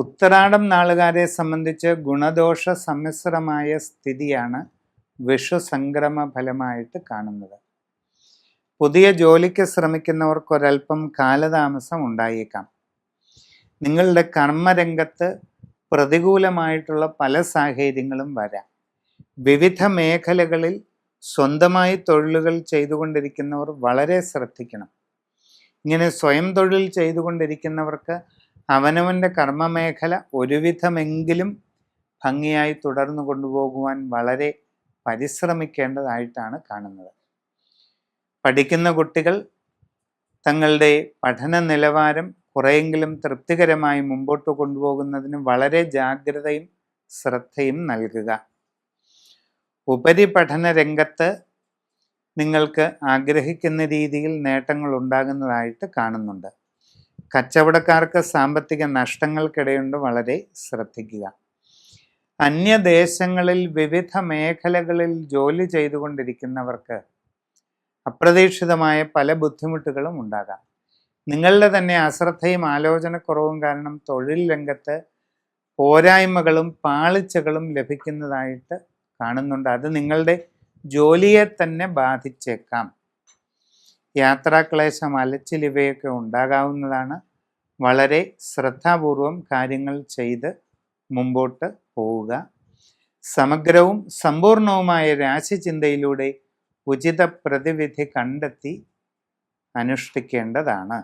ഉത്തരാടം നാളുകാരെ സംബന്ധിച്ച് ഗുണദോഷ സമ്മിശ്രമായ സ്ഥിതിയാണ് വിഷുസംക്രമ ഫലമായിട്ട് കാണുന്നത്. പുതിയ ജോലിക്ക് ശ്രമിക്കുന്നവർക്ക് ഒരല്പം കാലതാമസം ഉണ്ടായേക്കാം. നിങ്ങളുടെ കർമ്മരംഗത്ത് പ്രതികൂലമായിട്ടുള്ള പല സാഹചര്യങ്ങളും വരാം. വിവിധ മേഖലകളിൽ സ്വന്തമായി തൊഴിലുകൾ ചെയ്തുകൊണ്ടിരിക്കുന്നവർ വളരെ ശ്രദ്ധിക്കണം. ഇങ്ങനെ സ്വയം തൊഴിൽ ചെയ്തുകൊണ്ടിരിക്കുന്നവർക്ക് അവനവന്റെ കർമ്മമേഖല ഒരുവിധമെങ്കിലും ഭംഗിയായി തുടർന്നു കൊണ്ടുപോകുവാൻ വളരെ പരിശ്രമിക്കേണ്ടതായിട്ടാണ് കാണുന്നത്. പഠിക്കുന്ന കുട്ടികൾ തങ്ങളുടെ പഠന നിലവാരം കുറെയെങ്കിലും തൃപ്തികരമായി മുമ്പോട്ട് കൊണ്ടുപോകുന്നതിന് വളരെ ജാഗ്രതയും ശ്രദ്ധയും നൽകുക. ഉപരിപഠന രംഗത്ത് നിങ്ങൾക്ക് ആഗ്രഹിക്കുന്ന രീതിയിൽ നേട്ടങ്ങൾ ഉണ്ടാകുന്നതായിട്ട് കാണുന്നുണ്ട്. കച്ചവടക്കാർക്ക് സാമ്പത്തിക നഷ്ടങ്ങൾക്കിടയുണ്ട് വളരെ ശ്രദ്ധിക്കുക. അന്യദേശങ്ങളിൽ വിവിധ മേഖലകളിൽ ജോലി ചെയ്തുകൊണ്ടിരിക്കുന്നവർക്ക് അപ്രതീക്ഷിതമായ പല ബുദ്ധിമുട്ടുകളും ഉണ്ടാകാം. നിങ്ങളുടെ തന്നെ അശ്രദ്ധയും ആലോചനക്കുറവും കാരണം തൊഴിൽ രംഗത്ത് പോരായ്മകളും പാളിച്ചകളും ലഭിക്കുന്നതായിട്ട് കാണുന്നുണ്ട്. അത് നിങ്ങളുടെ ജോലിയെ തന്നെ ബാധിച്ചേക്കാം. യാത്രാക്ലേശം അലച്ചിൽ ഇവയൊക്കെ ഉണ്ടാകാവുന്നതാണ്. വളരെ ശ്രദ്ധാപൂർവം കാര്യങ്ങൾ ചെയ്ത് മുമ്പോട്ട് പോവുക. സമഗ്രവും സമ്പൂർണവുമായ രാശിചിന്തയിലൂടെ ഉചിത പ്രതിവിധി കണ്ടെത്തി അനുഷ്ഠിക്കേണ്ടതാണ്.